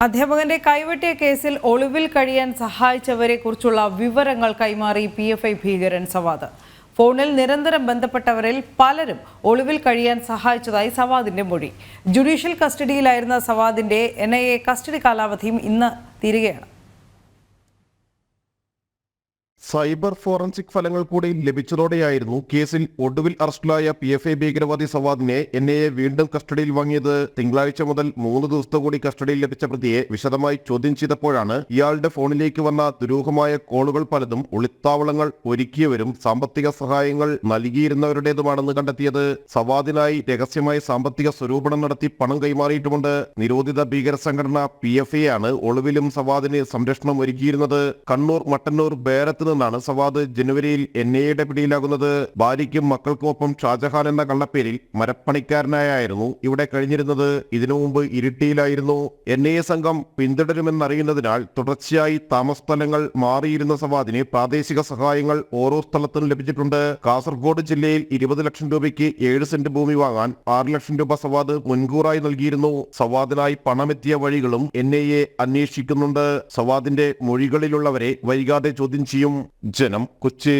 അധ്യാപകന്റെ കൈവെട്ടിയ കേസിൽ ഒളിവിൽ കഴിയാൻ സഹായിച്ചവരെ കുറിച്ചുള്ള വിവരങ്ങൾ കൈമാറി പി എഫ് ഐ ഭീകരൻ സവാദ്. ഫോണിൽ നിരന്തരം ബന്ധപ്പെട്ടവരിൽ പലരും ഒളിവിൽ കഴിയാൻ സഹായിച്ചതായി സവാദിന്റെ മൊഴി. ജുഡീഷ്യൽ കസ്റ്റഡിയിലായിരുന്ന സവാദിന്റെ എൻ കസ്റ്റഡി കാലാവധിയും ഇന്ന് തീരുകയാണ്. സൈബർ ഫോറൻസിക് ഫലങ്ങൾ കൂടി ലഭിച്ചതോടെയായിരുന്നു കേസിൽ ഒടുവിൽ അറസ്റ്റിലായ പി എഫ് ഐ ഭീകരവാദി സവാദിനെ എൻ ഐ എ വീണ്ടും കസ്റ്റഡിയിൽ വാങ്ങിയത്. തിങ്കളാഴ്ച മുതൽ മൂന്ന് ദിവസത്തെ കൂടി കസ്റ്റഡിയിൽ ലഭിച്ച പ്രതിയെ വിശദമായി ചോദ്യം ചെയ്തപ്പോഴാണ് ഇയാളുടെ ഫോണിലേക്ക് വന്ന ദുരൂഹമായ കോളുകൾ പലതും ഒളിത്താവളങ്ങൾ ഒരുക്കിയവരും സാമ്പത്തിക സഹായങ്ങൾ നൽകിയിരുന്നവരുടേതുമാണെന്ന് കണ്ടെത്തിയത്. സവാദിനായി രഹസ്യമായി സാമ്പത്തിക സ്വരൂപണം നടത്തി പണം കൈമാറിയിട്ടുമുണ്ട്. നിരോധിത ഭീകര സംഘടന പി എഫ് എ ആണ് ഒളിവിലും സവാദിന് സംരക്ഷണം ഒരുക്കിയിരുന്നത്. കണ്ണൂർ മട്ടന്നൂർ ബേരത്ത് നിന്നാണ് സവാദ് ജനുവരിയിൽ എൻ ഐയുടെ പിടിയിലാകുന്നത്. ഭാര്യയ്ക്കും മക്കൾക്കുമൊപ്പം ഷാജഹാൻ എന്ന കള്ളപ്പേരിൽ മരപ്പണിക്കാരനായായിരുന്നു. ഇവിടെ കഴിഞ്ഞിരുന്നത് ഇതിനു മുമ്പ് ഇരിട്ടിയിലായിരുന്നു. എൻ ഐ എ സംഘം പിന്തുടരുമെന്നറിയുന്നതിനാൽ തുടർച്ചയായി താമസ സ്ഥലങ്ങൾ മാറിയിരുന്ന സവാദിന് പ്രാദേശിക സഹായങ്ങൾ ഓരോ സ്ഥലത്തും ലഭിച്ചിട്ടുണ്ട്. കാസർഗോഡ് ജില്ലയിൽ ഇരുപത് ലക്ഷം രൂപയ്ക്ക് ഏഴ് സെന്റ് ഭൂമി വാങ്ങാൻ ആറ് ലക്ഷം രൂപ സവാദ് മുൻകൂറായി നൽകിയിരുന്നു. സവാദിനായി പണമെത്തിയ വഴികളും എൻ ഐ എ അന്വേഷിക്കുന്നുണ്ട്. സവാദിന്റെ മൊഴികളിലുള്ളവരെ വൈകാതെ ചോദ്യം ചെയ്യും. ജനം കൊച്ചി